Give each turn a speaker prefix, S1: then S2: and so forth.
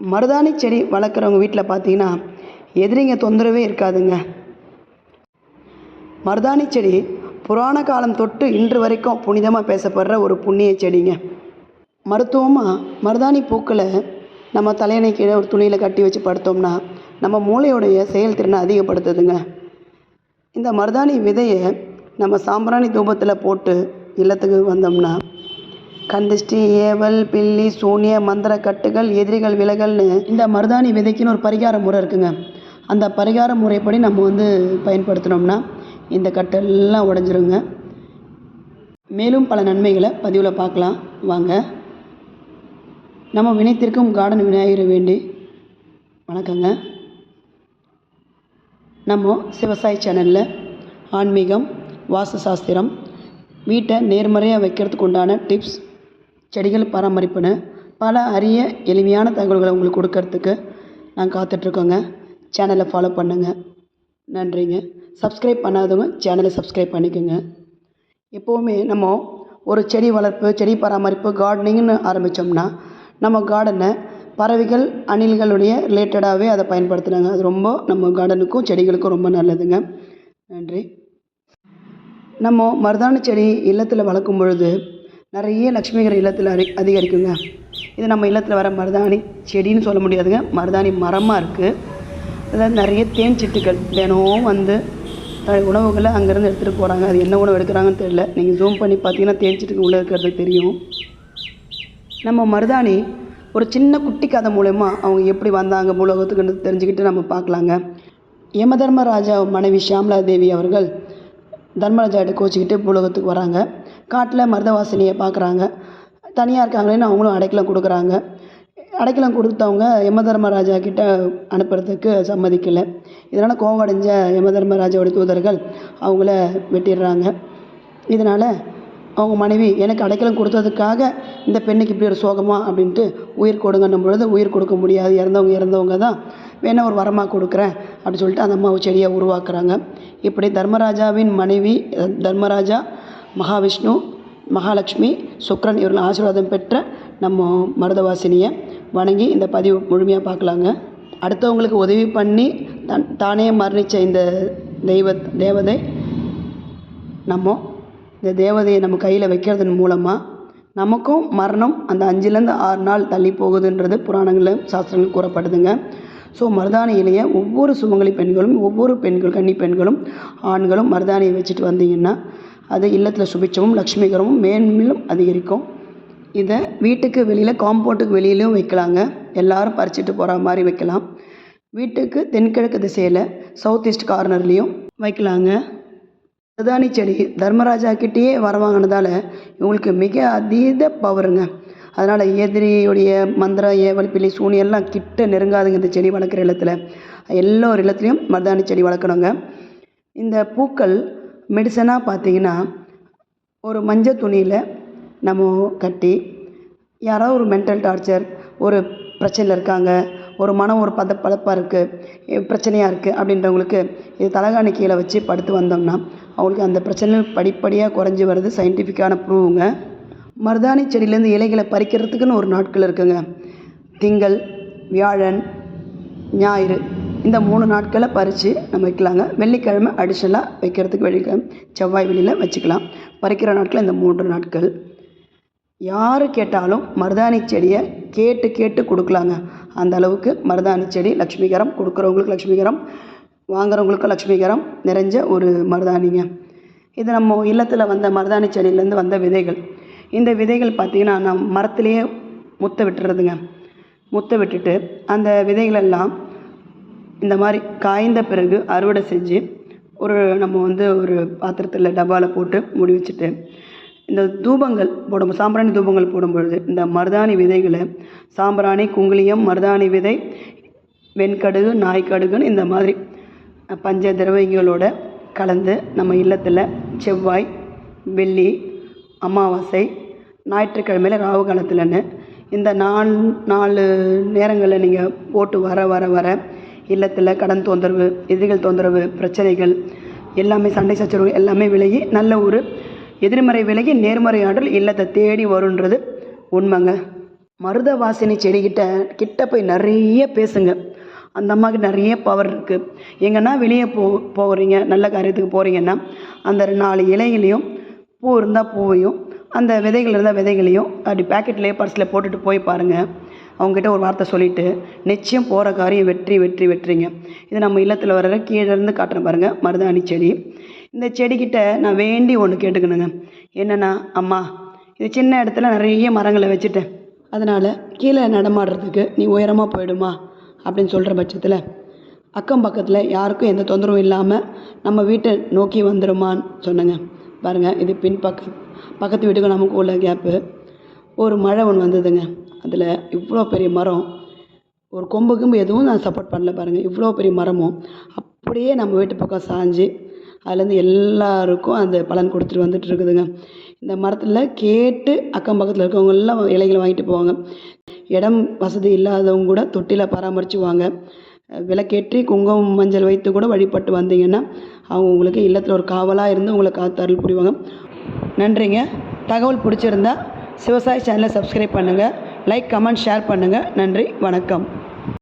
S1: மருதாணி செடி வளர்க்குறவங்க வீட்டில் பார்த்தீங்கன்னா எதிரிங்க தொந்தரவே இருக்காதுங்க. மருதாணி செடி புராண காலம் தொட்டு இன்று வரைக்கும் புனிதமாக பேசப்படுற ஒரு புண்ணிய செடிங்க. மருத்துவமாக மருதாணி பூக்களை நம்ம தலையணை கீழே ஒரு துணியில் கட்டி வச்சு படுத்தோம்னா நம்ம மூளையுடைய செயல்திறனை அதிகப்படுத்துதுங்க. இந்த மருதாணி விதையை நம்ம சாம்பிராணி தூபத்தில் போட்டு இல்லத்துக்கு வந்தோம்னா கந்திஷ்டி ஏவல் பில்லி சூனிய மந்திர கட்டுகள் எதிரிகள் விலகல்னு இந்த மருதாணி விதைக்குன்னு ஒரு பரிகார முறை இருக்குங்க. அந்த பரிகார முறைப்படி நம்ம வந்து பயன்படுத்தினோம்னா இந்த கட்டெல்லாம் உடஞ்சிருங்க. மேலும் பல நன்மைகளை பதிவில் பார்க்கலாம். வாங்க. நம்ம வினைத்திற்கும் கார்டன் விநாயகர் வேண்டி வணக்கங்க. நம்ம சிவசாய் சேனலில் ஆன்மீகம் வாஸ்து சாஸ்திரம் வீட்டை நேர்மறையாக வைக்கிறதுக்கு உண்டான டிப்ஸ் செடிகள் பராமரிப்புன்னு பல அரிய எளிமையான தகவல்களை உங்களுக்கு கொடுக்கறதுக்கு நான் காத்துட்ருக்கோங்க. சேனலை ஃபாலோ பண்ணுங்கள் நன்றிங்க. சப்ஸ்கிரைப் பண்ணாதவங்க சேனலை சப்ஸ்கிரைப் பண்ணிக்கோங்க. எப்போவுமே நம்ம ஒரு செடி வளர்ப்பு செடி பராமரிப்பு கார்டனிங்னு ஆரம்பித்தோம்னா நம்ம கார்டனை பறவைகள் அணில்களுடைய ரிலேட்டடாகவே அதை பயன்படுத்துனாங்க. அது ரொம்ப நம்ம கார்டனுக்கும் செடிகளுக்கும் ரொம்ப நல்லதுங்க. நன்றி. நம்ம மருதாணி செடி இல்லத்தில் வளர்க்கும் பொழுது நிறைய லக்ஷ்மிகர் இல்லத்தில் அரி அதிகரிக்குங்க. இது நம்ம இல்லத்தில் வர மருதாணி செடின்னு சொல்ல முடியாதுங்க. மருதாணி மரமாக இருக்குது அதாவது நிறைய தேன் சிட்டுக்கள் தினமும் வந்து உணவுகளை அங்கேருந்து எடுத்துகிட்டு போகிறாங்க அது என்ன உணவு எடுக்கிறாங்கன்னு தெரியல. நீங்கள் ஜூம் பண்ணி பார்த்தீங்கன்னா தேன் சிட்டுக்கு உள்ளே இருக்கிறது தெரியும். நம்ம மருதாணி ஒரு சின்ன குட்டி கதை மூலயமா அவங்க எப்படி வந்தாங்க உலகத்துக்குன்னு தெரிஞ்சுக்கிட்டு நம்ம பார்க்கலாங்க. யமதர்மராஜா மனைவி ஷியாமலா தேவி அவர்கள் தர்மராஜாட்ட கோச்சிக்கிட்டு பூலோகத்துக்கு வராங்க. காட்டில் மருதவாசினியை பார்க்குறாங்க தனியாக இருக்காங்களேன்னு அவங்களும் அடைக்கலம் கொடுக்குறாங்க. அடைக்கலம் கொடுத்தவங்க யமதர்மராஜா கிட்ட அனுப்புறதுக்கு சம்மதிக்கலை. இதனால் கோவம் அடைஞ்ச யமதர்மராஜாவோட தூதர்கள் அவங்கள வெட்டிடுறாங்க. இதனால் அவங்க மனைவி எனக்கு அடைக்கலம் கொடுத்ததுக்காக இந்த பெண்ணுக்கு இப்படி ஒரு சோகமா? அப்படின்ட்டு உயிர் கொடுங்கன்னும் பொழுது உயிர் கொடுக்க முடியாது. இறந்தவங்க இறந்தவங்க தான். வேணால் ஒரு வரமாக கொடுக்குறேன். அப்படின்னு சொல்லிட்டு அந்த அம்மாவை செடியை உருவாக்குறாங்க. இப்படி தர்மராஜாவின் மனைவி தர்மராஜா மகாவிஷ்ணு மகாலட்சுமி சுக்ரன் இவர்கள் ஆசீர்வாதம் பெற்ற நம்ம மருதவாசினியை வணங்கி இந்த பதிவு முழுமையாக பார்க்கலாங்க. அடுத்தவங்களுக்கு உதவி பண்ணி தன் தானே மரணித்த இந்த தெய்வ தேவதை நம்ம இந்த தேவதையை நம்ம கையில் வைக்கிறதன் மூலமாக நமக்கும் மரணம் அந்த அஞ்சுலேருந்து ஆறு நாள் தள்ளி போகுதுன்றது புராணங்களில் சாஸ்திரங்கள் கூறப்படுதுங்க. ஸோ மருதாணி இலையை ஒவ்வொரு சுமங்கலி பெண்களும் ஒவ்வொரு பெண்கள் கன்னி பெண்களும் ஆண்களும் மருதாணியை வச்சுட்டு வந்தீங்கன்னா அது இல்லத்தில் சுபிச்சமும் லக்ஷ்மிகரமும் மேன்மேலும் அதிகரிக்கும். இதை வீட்டுக்கு வெளியில் காம்பவுண்டுக்கு வெளியிலையும் வைக்கலாங்க. எல்லாரும் பறிச்சிட்டு போகிற மாதிரி வைக்கலாம். வீட்டுக்கு தென்கிழக்கு திசையில் சவுத் ஈஸ்ட் கார்னர்லேயும் வைக்கலாங்க. மருதாணி செடி தர்மராஜா கிட்டேயே வரவாங்கினதால இவங்களுக்கு மிக அதீத பவருங்க அதனால் எதிரியுடைய மந்திரம் ஏவல்பிள்ளை சூனி எல்லாம் கிட்ட நெருங்காதுங்க இந்த செடி வளர்க்குற இடத்துல எல்லோரு இல்லத்துலேயும் மருதாணி செடி வளர்க்கணுங்க. இந்த பூக்கள் மெடிசனாக பார்த்தீங்கன்னா ஒரு மஞ்சள் துணியில் நம்ம கட்டி யாரோ ஒரு மென்டல் டார்ச்சர் ஒரு பிரச்சனையில் இருக்காங்க ஒரு மனம் ஒரு பத பதப்பாக இருக்குது பிரச்சனையாக இருக்குது அப்படின்றவங்களுக்கு இது தலகாணி கீழே வச்சு படுத்து வந்தோம்னா அவங்களுக்கு அந்த பிரச்சனை படிப்படியாக குறைஞ்சி வருது சயின்டிஃபிக்கான ப்ரூவுங்க மருதாணி செடியிலேருந்து இலைகளை பறிக்கிறதுக்குன்னு ஒரு நாட்கள் இருக்குங்க. திங்கள் வியாழன் ஞாயிறு இந்த மூணு நாட்களை பறித்து நம்ம வைக்கலாங்க. வெள்ளிக்கிழமை அடிஷனலாக வைக்கிறதுக்கு வெள்ளிக்கிழமை செவ்வாய் வெளியில் வச்சுக்கலாம். பறிக்கிற நாட்கள் இந்த மூன்று நாட்கள். யார் கேட்டாலும் மருதாணி செடியை கேட்டு கேட்டு கொடுக்கலாங்க. அந்த அளவுக்கு மருதாணி செடி லக்ஷ்மிகரம் கொடுக்குறவங்களுக்கு லக்ஷ்மிகரம் வாங்குறவங்களுக்கும் லக்ஷ்மிகரம் நிறைஞ்ச ஒரு மருதாணிங்க. இது நம்ம இல்லத்தில் வந்த மருதாணி செடியிலேருந்து வந்த விதைகள். இந்த விதைகள் பார்த்திங்கன்னா நம் மரத்துலேயே முத்த விட்டுறதுங்க. முத்த விட்டுட்டு அந்த விதைகளெல்லாம் இந்த மாதிரி காய்ந்த பிறகு அறுவடை செஞ்சு ஒரு நம்ம வந்து ஒரு பாத்திரத்தில் டப்பாவில் போட்டு முடி வச்சுட்டு இந்த தூபங்கள் போடும் சாம்பிராணி தூபங்கள் போடும் பொழுது இந்த மருதாணி விதைகளை சாம்பிராணி குங்குளியம் மருதாணி விதை வெண்கடுகு நாய்க்கடுகுன்னு இந்த மாதிரி பஞ்ச திரவியங்களோட கலந்து நம்ம இல்லத்தில் செவ்வாய் வெள்ளி அமாவாசை ஞாயிற்றுக்கிழமையில் ராகு காலத்தில்னு இந்த நாலு நாலு நேரங்களில் நீங்கள் போட்டு வர வர வர இல்லத்தில் கடன் தொந்தரவு எதிரிகள் தொந்தரவு பிரச்சனைகள் எல்லாமே சண்டை சச்சரவு எல்லாமே விலகி நல்ல ஒரு எதிர்மறை விலகி நேர்மறை ஆற்றல் இல்லத்தை தேடி வருன்றது உண்மைங்க. மருத வாசினி செடிக்கிட்ட கிட்ட போய் நிறைய பேசுங்க. அந்த அம்மாவுக்கு நிறைய பவர் இருக்குது எங்கன்னா வெளியே போ போகிறீங்க நல்ல காரியத்துக்கு போகிறீங்கன்னா அந்த நாலு இலைகளையும் பூ இருந்தால் பூவையும் அந்த விதைகள் இருந்தால் விதைகளையும் அப்படி பேக்கெட்லேயே பர்ஸில் போட்டுட்டு போய் பாருங்கள் அவங்ககிட்ட ஒரு வார்த்தை சொல்லிவிட்டு நிச்சயம் போகிற காரியம் வெற்றி வெற்றி வெற்றிங்க. இது நம்ம இல்லத்தில் வர்ற கீழேருந்து காட்டுறேன் பாருங்கள் மருதாணி செடி. இந்த செடிக்கிட்ட நான் வேண்டி ஒன்று கேட்டுக்கணுங்க. என்னென்னா அம்மா இது சின்ன இடத்துல நிறைய மரங்களை வச்சுட்டேன். அதனால் கீழே நடமாடுறதுக்கு நீ உயரமாக போயிடுமா அப்படின்னு சொல்கிற பட்சத்தில் அக்கம் பக்கத்தில் யாருக்கும் எந்த தொந்தரவும் இல்லாமல் நம்ம வீட்டை நோக்கி வந்துடுமான்னு சொன்னேங்க. பாருங்கள் இது பின்பக்கம். பக்கத்து வீட்டுக்கும் நமக்கு உள்ள கேப்பு ஒரு மழை ஒன்று வந்ததுங்க. அதில் இவ்வளோ பெரிய மரம். ஒரு கொம்பு கிம்பு எதுவும் நான் சப்போர்ட் பண்ணல பாருங்கள் இவ்வளோ பெரிய மரமும். அப்படியே நம்ம வீட்டு பக்கம் சாஞ்சு அதுலேருந்து எல்லாருக்கும் அந்த பலன் கொடுத்துட்டு வந்துட்டு இருக்குதுங்க. இந்த மரத்தில் கேட்டு அக்கம் பக்கத்தில் இருக்கவங்க எல்லாம் இலைகளை வாங்கிட்டு போவாங்க. இடம் வசதி இல்லாதவங்க கூட தொட்டியில் பராமரிச்சுவாங்க. விளக்கேற்றி குங்குமம் மஞ்சள் வைத்து கூட வழிபட்டு வந்தீங்கன்னா அவங்க உங்களுக்கு இல்லத்தில் ஒரு காவலாக இருந்து உங்களை காத்து புரிவாங்க. நன்றிங்க. தகவல் பிடிச்சிருந்தா சிவசாய் சேனலை சப்ஸ்கிரைப் பண்ணுங்கள் லைக் கமெண்ட் ஷேர் பண்ணுங்கள் நன்றி வணக்கம்.